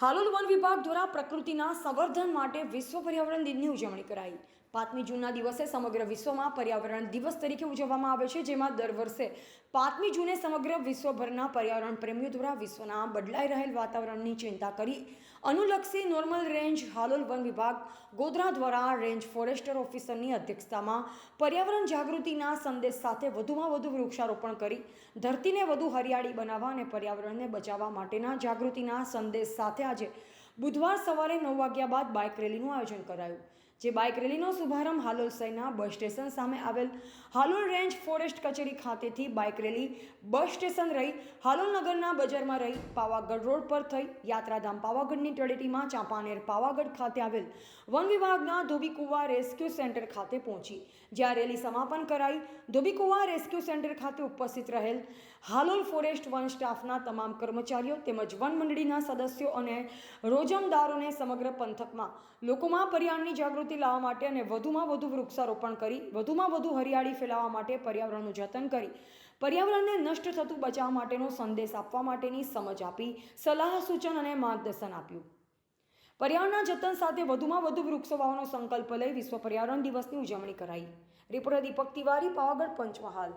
હાલોલ વન વિભાગ દ્વારા પ્રકૃતિના સંવર્ધન માટે વિશ્વ પર્યાવરણ દિનની ઉજવણી કરાઈ. પાંચમી જૂનના દિવસે સમગ્ર વિશ્વમાં પર્યાવરણ દિવસ તરીકે ઉજવવામાં આવે છે, જેમાં દર વર્ષે પાંચમી જૂને સમગ્ર વિશ્વભરના પર્યાવરણ પ્રેમીઓ દ્વારા વિશ્વના બદલાઈ રહેલ વાતાવરણની ચિંતા કરી અનુલક્ષી નોર્મલ રેન્જ હાલોલ વન વિભાગ ગોધરા દ્વારા રેન્જ ફોરેસ્ટર ઓફિસરની અધ્યક્ષતામાં પર્યાવરણ જાગૃતિના સંદેશ સાથે વધુમાં વધુ વૃક્ષારોપણ કરી, ધરતીને વધુ હરિયાળી બનાવવા અને પર્યાવરણને બચાવવા માટેના જાગૃતિના સંદેશ સાથે આજે બુધવાર સવારે નવ વાગ્યા બાદ બાઇક રેલીનું આયોજન કરાયું. જે બાઇક રેલીનો શુભારંભ હાલોલ સૈના બસ સ્ટેશન સામે આવેલ હાલોલ રેન્જ ફોરેસ્ટ કચેરી ખાતેથી બાઇક રેલી બસ સ્ટેશન રહી, હાલોલ નગરના બજારમાં રહી, પાવાગઢ રોડ પર થઈ, યાત્રાધામ પાવાગઢની તળેટીમાં ચાંપાનેર પાવાગઢ ખાતે આવેલ વન વિભાગના ધોબીકુવા રેસ્ક્યુ સેન્ટર ખાતે પહોંચી. જ્યાં રેલી સમાપન કરાઈ, ધોબીકુવા રેસ્ક્યુ સેન્ટર ખાતે ઉપસ્થિત રહેલ હાલોલ ફોરેસ્ટ વન સ્ટાફના તમામ કર્મચારીઓ તેમજ વન મંડળીના સદસ્યો અને રોજમદારોને સમગ્ર પંથકમાં લોકોમાં પર્યાવરણની જાગૃતિ લાવવા માટે અને વધુમાં વધુ વૃક્ષારોપણ કરી, વધુમાં વધુ હરિયાળી ફેલાવવા માટે પર્યાવરણનું જતન કરી, પર્યાવરણને નષ્ટ થતું બચાવવા માટેનો સંદેશ આપવા માટેની સમજ આપી, સલાહ, સૂચન અને માર્ગદર્શન આપ્યું. પર્યાવરણના જતન સાથે વધુમાં વધુ વૃક્ષો વાવવાનો સંકલ્પ લઈ વિશ્વ પર્યાવરણ દિવસની ઉજવણી કરાઈ. રિપોર્ટર દીપક તિવારી, પાવાગઢ, પંચમહાલ.